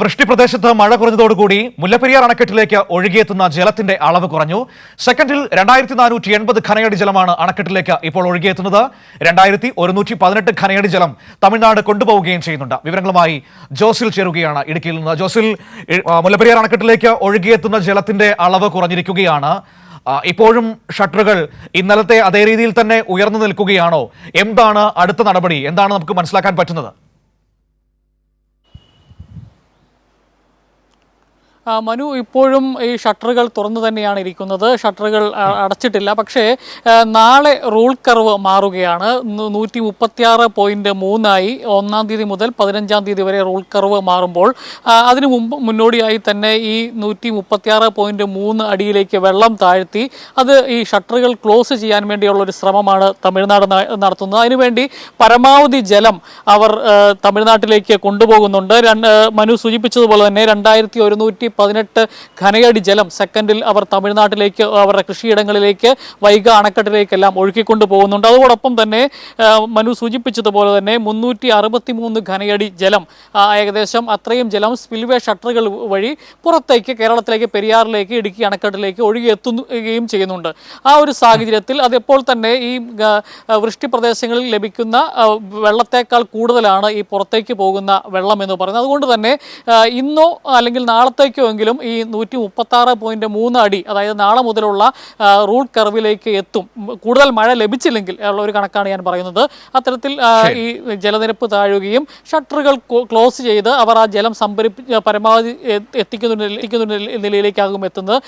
വൃഷ്ടിപ്രദേശത്ത് മഴ കുറഞ്ഞതോടുകൂടി മുല്ലപ്പെരിയാർ അണക്കെട്ടിലേക്ക് ഒഴുകിയെത്തുന്ന ജലത്തിന്റെ അളവ് കുറഞ്ഞു. സെക്കൻഡിൽ രണ്ടായിരത്തി നാനൂറ്റി എൺപത് ഖനയടി ജലമാണ് അണക്കെട്ടിലേക്ക് ഇപ്പോൾ ഒഴുകിയെത്തുന്നത്. രണ്ടായിരത്തി ഒരുന്നൂറ്റി പതിനെട്ട് ഖനയടി ജലം തമിഴ്നാട് കൊണ്ടുപോവുകയും ചെയ്യുന്നുണ്ട്. വിവരങ്ങളുമായി ജോസിൽ ചേരുകയാണ് ഇടുക്കിയിൽ നിന്ന്. ജോസിൽ മുല്ലപ്പെരിയാർ അണക്കെട്ടിലേക്ക് ഒഴുകിയെത്തുന്ന ജലത്തിന്റെ അളവ് കുറഞ്ഞിരിക്കുകയാണ്. ഇപ്പോഴും ഷട്ടറുകൾ ഇന്നലത്തെ അതേ രീതിയിൽ തന്നെ ഉയർന്നു നിൽക്കുകയാണോ? എന്താണ് അടുത്ത നടപടി? എന്താണ് നമുക്ക് മനസ്സിലാക്കാൻ പറ്റുന്നത്? മനു ഇപ്പോഴും ഈ ഷട്ടറുകൾ തുറന്നു തന്നെയാണ് ഇരിക്കുന്നത്. ഷട്ടറുകൾ അടച്ചിട്ടില്ല. പക്ഷേ നാളെ റൂൾ കർവ് മാറുകയാണ്. നൂറ്റി മുപ്പത്തിയാറ് പോയിന്റ് മൂന്നായി ഒന്നാം തീയതി മുതൽ പതിനഞ്ചാം തീയതി വരെ റൂൾ കർവ് മാറുമ്പോൾ അതിനു മുമ്പ് മുന്നോടിയായി തന്നെ ഈ നൂറ്റി മുപ്പത്തിയാറ് പോയിന്റ് മൂന്ന് അടിയിലേക്ക് വെള്ളം താഴ്ത്തി അത് ഈ ഷട്ടറുകൾ ക്ലോസ് ചെയ്യാൻ വേണ്ടിയുള്ള ഒരു ശ്രമമാണ് തമിഴ്നാട് നടത്തുന്നത്. അതിനുവേണ്ടി പരമാവധി ജലം അവർ തമിഴ്നാട്ടിലേക്ക് കൊണ്ടുപോകുന്നുണ്ട്. മനു സൂചിപ്പിച്ചതുപോലെ തന്നെ രണ്ടായിരത്തി ഒരുന്നൂറ്റി പതിനെട്ട് ഘനയടി ജലം സെക്കൻഡിൽ അവർ തമിഴ്നാട്ടിലേക്ക് അവരുടെ കൃഷിയിടങ്ങളിലേക്ക് വൈഗ അണക്കെട്ടിലേക്കെല്ലാം ഒഴുക്കിക്കൊണ്ട് പോകുന്നുണ്ട്. അതോടൊപ്പം തന്നെ മനു സൂചിപ്പിച്ചതുപോലെ തന്നെ മുന്നൂറ്റി അറുപത്തി മൂന്ന് ഘനയടി ജലം ഏകദേശം അത്രയും ജലം സ്പിൽവേ ഷട്ടറുകൾ വഴി പുറത്തേക്ക് കേരളത്തിലേക്ക് പെരിയാറിലേക്ക് ഇടുക്കി അണക്കെട്ടിലേക്ക് ഒഴുകി എത്തുകയും ചെയ്യുന്നുണ്ട്. ആ ഒരു സാഹചര്യത്തിൽ അതെപ്പോൾ തന്നെ ഈ വൃഷ്ടി പ്രദേശങ്ങളിൽ ലഭിക്കുന്ന വെള്ളത്തേക്കാൾ കൂടുതലാണ് ഈ പുറത്തേക്ക് പോകുന്ന വെള്ളം എന്ന് പറയുന്നത്. അതുകൊണ്ട് തന്നെ ഇന്നോ അല്ലെങ്കിൽ നാളത്തേക്കോ എങ്കിലും ഈ നൂറ്റി മുപ്പത്തി ആറ് പോയിന്റ് മൂന്ന് അടി അതായത് നാളെ മുതലുള്ള റൂട്ട് റൂൾ കർവിലേക്ക് എത്തും. കൂടുതൽ മഴ ലഭിച്ചില്ലെങ്കിൽ ഉള്ള ഒരു കണക്കാണ് ഞാൻ പറയുന്നത്. അത്തരത്തിൽ ഈ ജലനിരപ്പ് താഴുകയും ഷട്ടറുകൾ ക്ലോസ് ചെയ്ത് അവർ ആ ജലം സംഭരിപ്പി പരമാവധി എത്തിക്കുന്ന എത്തിക്കുന്ന നിലയിലേക്കാകും എത്തുന്നത്.